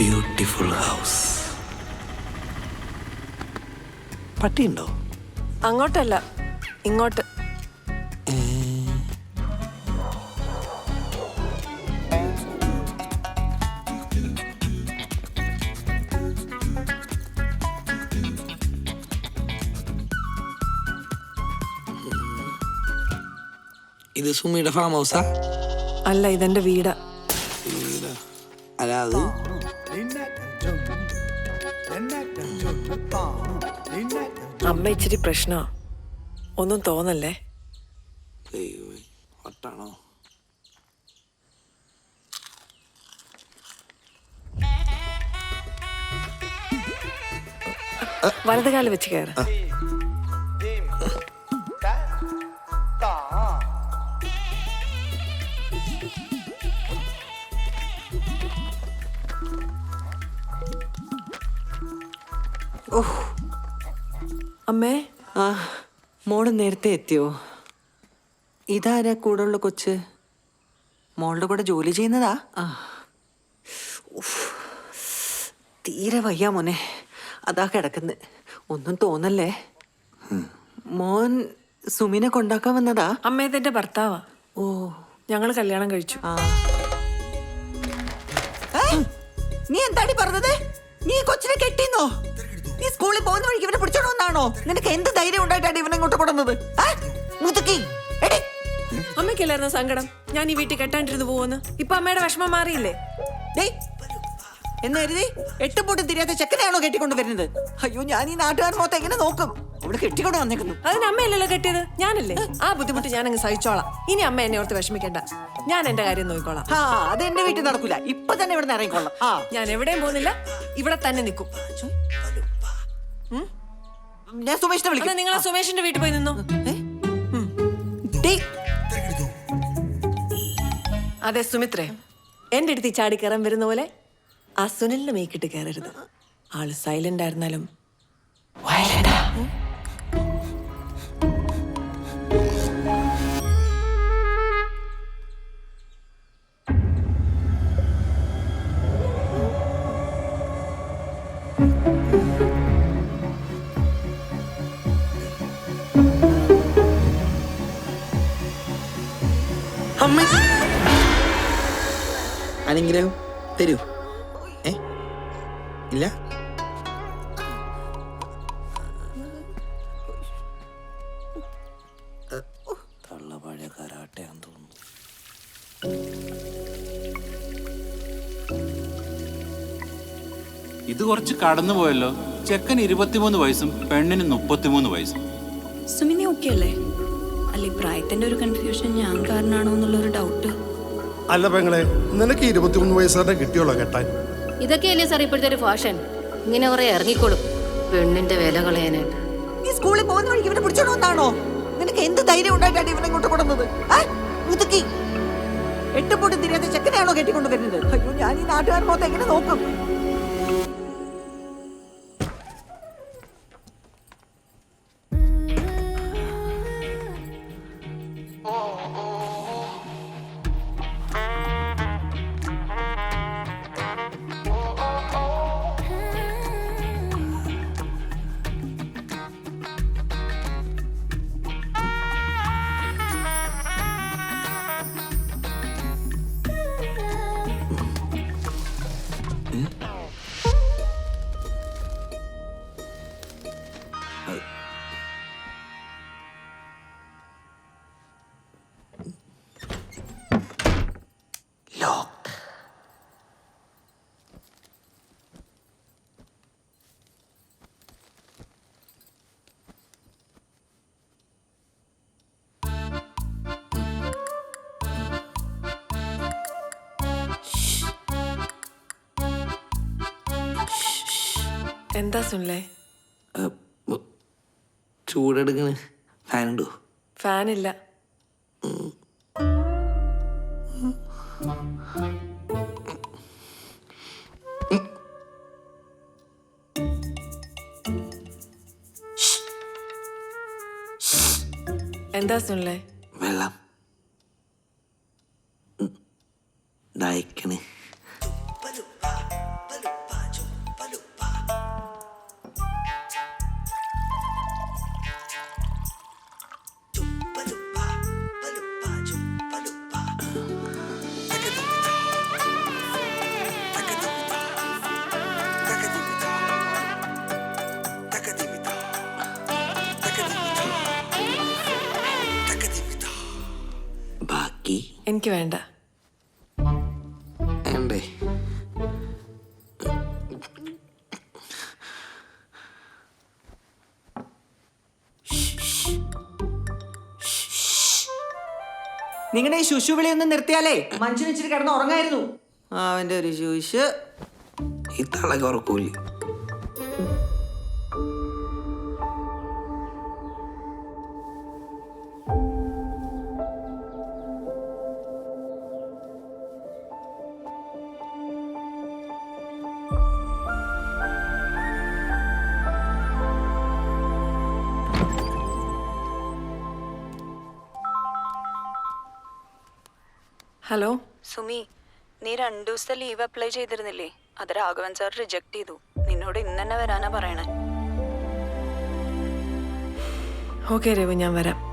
Beautiful house പട്ടിയുണ്ടോ? അങ്ങോട്ടല്ല ഇങ്ങോട്ട്. ഇത് സുമിയുടെ farm ഹൗസാ അല്ല ഇതെന്റെ വീടാ. അമ്മ ഇച്ചിരി പ്രശ്നമാ ഒന്നും തോന്നല്ലേ? ഒട്ടാണോ വലത് കാൽ വെച്ച് കയറ്. അമ്മേ ആ മോൾ നേരത്തെ എത്തിയോ? ഇതാരാ കൂടെയുള്ള കൊച്ച്? മോളുടെ കൂടെ ജോലി ചെയ്യുന്നതാ? ആ. തീരെ വയ്യ മോനെ. അതാ കിടക്കുന്നത് ഒന്നും തോന്നല്ലേ? മോൻ സുമിനെ കൊണ്ടാക്കാൻ വന്നതാ? അമ്മേതിന്റെ ഭർത്താവാ. ഓ. ഞങ്ങൾ കല്യാണം കഴിച്ചു. ആ. നീ എന്താടി പറഞ്ഞത്? നീ കൊച്ചിനെ കെട്ടിന്നോ? നീ സ്കൂളിൽ പോകുന്ന വഴിക്ക് ഇവനെ പിടിച്ചോണ്ട് വന്നാണോ? നിനക്ക് എന്ത് ധൈര്യം ഉണ്ടായിട്ടാണ് ഇവനെ ഇങ്ങോട്ട് കൊടുന്നത്? മുതുക്കി. എടി. അമ്മയ്ക്കല്ലായിരുന്നു സങ്കടം? ഞാൻ ഈ വീട്ടിൽ കെട്ടാണ്ടിരുന്ന് പോവെന്ന് ഇപ്പൊ അമ്മയുടെ വിഷമം മാറിയില്ലേ? ഡേയ്, എന്ന് കരുതി എട്ട് പൊട്ടും തിരിയാത്ത ചെക്കനെയാണോ കെട്ടിക്കൊണ്ട് വരുന്നത്? അയ്യോ ഞാൻ ഈ നാട്ടുകാർ മൊത്തം എങ്ങനെ നോക്കും? അവൾ കെട്ടിക്കൊണ്ട് വന്നേക്കുന്നു. അതിന് അമ്മയല്ലല്ലോ കെട്ടിയത്? ഞാനല്ലേ? ആ ബുദ്ധിമുട്ട് ഞാൻ അങ്ങ് സഹിച്ചോളാം. ഇനി അമ്മ എന്നെ ഓർത്ത് വിഷമിക്കണ്ട. ഞാൻ എന്റെ കാര്യം നോക്കിക്കോളാം. ആ അത് എന്റെ വീട്ടിൽ നടക്കൂല. ഇപ്പൊ തന്നെ ഇവിടെ നിന്ന് ആ. ഞാൻ എവിടെയും പോകുന്നില്ല. ഇവിടെ തന്നെ നിൽക്കും. ഞാൻ സുമേഷിനെ വിളിക്കാം. നിങ്ങൾ ആ. സുമേഷിന്റെ വീട്ടിൽ പോയി നിന്നു? അതെ സുമിത്രേ. എന്റെ അടുത്ത് ഈ ചാടി കയറാൻ വരുന്ന പോലെ ആ സുനിലിന് മേക്കിട്ട് കയറരുത്. ആൾ സൈലന്റ് ആയിരുന്നാലും. Thank ആ. അനുഗ്രഹം തരൂ. ഏ? ഇല്ല? തള്ള പഴയ കരാട്ടയാന്ന് തോന്നുന്നു. ഇത് കുറച്ച് കടന്നു പോയല്ലോ. ചെക്കൻ ഇരുപത്തിമൂന്ന് വയസ്സും പെണ്ണിന് മുപ്പത്തിമൂന്ന് വയസ്സും. സുമിനി ഓക്കെ അല്ലേ? അല്ലെ പ്രായത്തിന്റെ ഒരു കൺഫ്യൂഷൻ ഞാൻ കാരണമാണോ എന്നുള്ള ഒരു ഡൗട്ട് അല്ല പെങ്ങളെ നിനക്ക് ഇരുപത്തിമൂന്ന് വയസ്സുകാരനെ കിട്ടിയോളോ കെട്ടാൻ? ഇതൊക്കെയല്ലേ സാർ ഇപ്പോഴത്തെ ഒരു ഫാഷൻ ഇങ്ങനെ കുറെ ഇറങ്ങിക്കോളും. പെണ്ണിന്റെ വില കളയാനായിട്ട് നീ സ്കൂളിൽ പോകുന്ന വഴിക്ക് ഇവനെ പിടിച്ചോണമെന്നാണോ നിനക്ക് എന്ത് ധൈര്യം ഉണ്ടായിട്ടാണ് ഇവനെ ഇങ്ങോട്ട് കൊണ്ടുവന്നത്? ആ? മുതുക്കി എട്ട് പൊട്ടും തിരിയാത്ത ചെക്കനെയാണോ കെട്ടിക്കൊണ്ടു വരുന്നത് അയ്യോ ഞാൻ ഈ നാട്ടുകാർ മൊത്തം എങ്ങനെ നോക്കും? എന്താ സുനിലേ ചൂടെടുക്കണ്. ഫാനുണ്ടോ? ഫാനില്ല. എന്താ സുനിലേ വെള്ളം. എനിക്ക് വേണ്ട. വേണ്ടേ? നിങ്ങളുടെ ഈ ശുശു വിളി ഒന്ന് നിർത്തിയാലേ? മനുഷ്യൻ ഇച്ചിരി കിടന്ന് ഉറങ്ങായിരുന്നു. അവന്റെ ഒരു ശുശു. ഈ തളക ഹലോ? സുമി നീ രണ്ടു ദിവസത്തെ ലീവ് അപ്ലൈ ചെയ്തിരുന്നില്ലേ? അത് രാഘവൻ സാർ റിജക്ട് ചെയ്തു. നിന്നോട് ഇന്ന് തന്നെ വരാനാ പറയണേ. ഓക്കെ രവി ഞാൻ വരാം.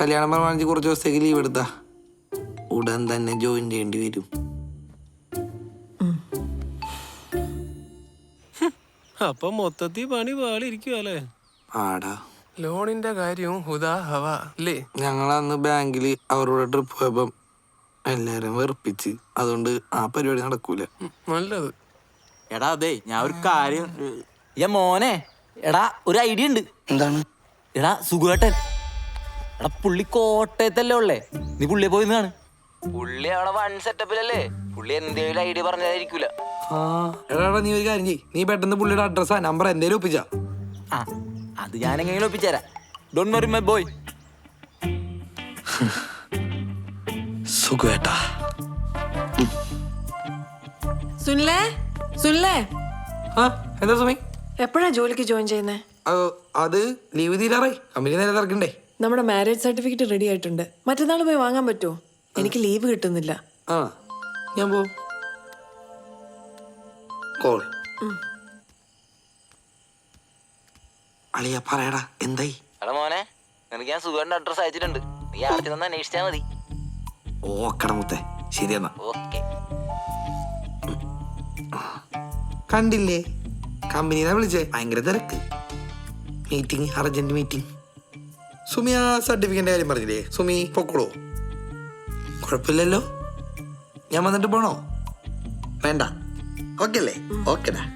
കല്യാണം പ്രമാണിച്ച് കുറച്ച് ദിവസത്തേക്ക് ലീവ് എടുത്താ. ഉടൻ തന്നെ ജോയിൻ ചെയ്യേണ്ടി വരും. അപ്പൊ മൊത്തത്തിൽ പണി പാളിരിക്കുവല്ലേ ആടാ. ലോണിന്റെ കാര്യവും അല്ലേ? ഞങ്ങൾ അന്ന് ബാങ്കിൽ അവരോട് ട്രിപ്പ് പോയപ്പം എല്ലാരും വെറുപ്പിച്ച്. അതുകൊണ്ട് ആ പരിപാടി നടക്കൂല. നല്ലത്. എടാ അതെ ഞാൻ ഒരു കാര്യം ഏ, മോനെ എടാ ഒരു ഐഡിയ ഉണ്ട്. എന്താണ്? എടാ സുഖേട്ടൻ. എടാ പുള്ളി കോട്ടയത്തല്ലേ ഉള്ളേ? നീ പുള്ളിയെ പോയി നിന്നാണ്. പുള്ളി അവിടെ വൺ സെറ്റപ്പിലല്ലേ? പുള്ളി എന്തേലും ഐഡിയ പറഞ്ഞതായിരിക്കൂല. ആ എടാ നീ ഒരു കാര്യം ചെയ്യ്. നീ പെട്ടെന്ന് പുള്ളിയുടെ അഡ്രസ്സാ നമ്പർ എന്തേലും ഒപ്പിച്ചാ. ആ അത് ഞാൻ എങ്ങനെയും ഒപ്പിച്ചേരാ. ഡോൺ വറി മൈ ബോയ് സുഖേട്ടാ. സുനിലേ സുനിലേ. ആ എന്താ സുമി? എപ്പോഴാ ജോലിക്ക് ജോയിൻ ചെയ്യുന്നേ? അത് അത് ലീവ് തീരാറായി. കമ്പനി നേരെ തിരക്കണ്ടേ? നമ്മുടെ മാരേജ് സർട്ടിഫിക്കറ്റ് റെഡി ആയിട്ടുണ്ട്. മറ്റന്നാൾ പോയി വാങ്ങാൻ പറ്റുമോ? എനിക്ക് ലീവ് കിട്ടുന്നില്ല. ആ ഞാൻ പോ. കോൾ അളിയ പറയടാ എന്തായി? എടാ മോനെ നിനക്ക് ഞാൻ സുഖേട്ടന്റെ അഡ്രസ് അയച്ചിട്ടുണ്ട്. നീ ആദ്യം ഒന്ന് അന്വേഷിച്ചാൽ മതി. ഓക്കട മുത്തേ. ശരി എന്നാ. ഓക്കെ. കണ്ടില്ലേ? കമ്പനിനെ വിളിച്ചേ? ഭയങ്കര തിരക്ക്. മീറ്റിംഗ് അർജന്റ് മീറ്റിംഗ് സുമി ആ സർട്ടിഫിക്കറ്റിന്റെ കാര്യം പറഞ്ഞില്ലേ? സുമി പൊക്കോളൂ. കുഴപ്പമില്ലല്ലോ. ഞാൻ വന്നിട്ട് പോണോ? വേണ്ട. ഓക്കെ അല്ലേ? ഓക്കെടാ.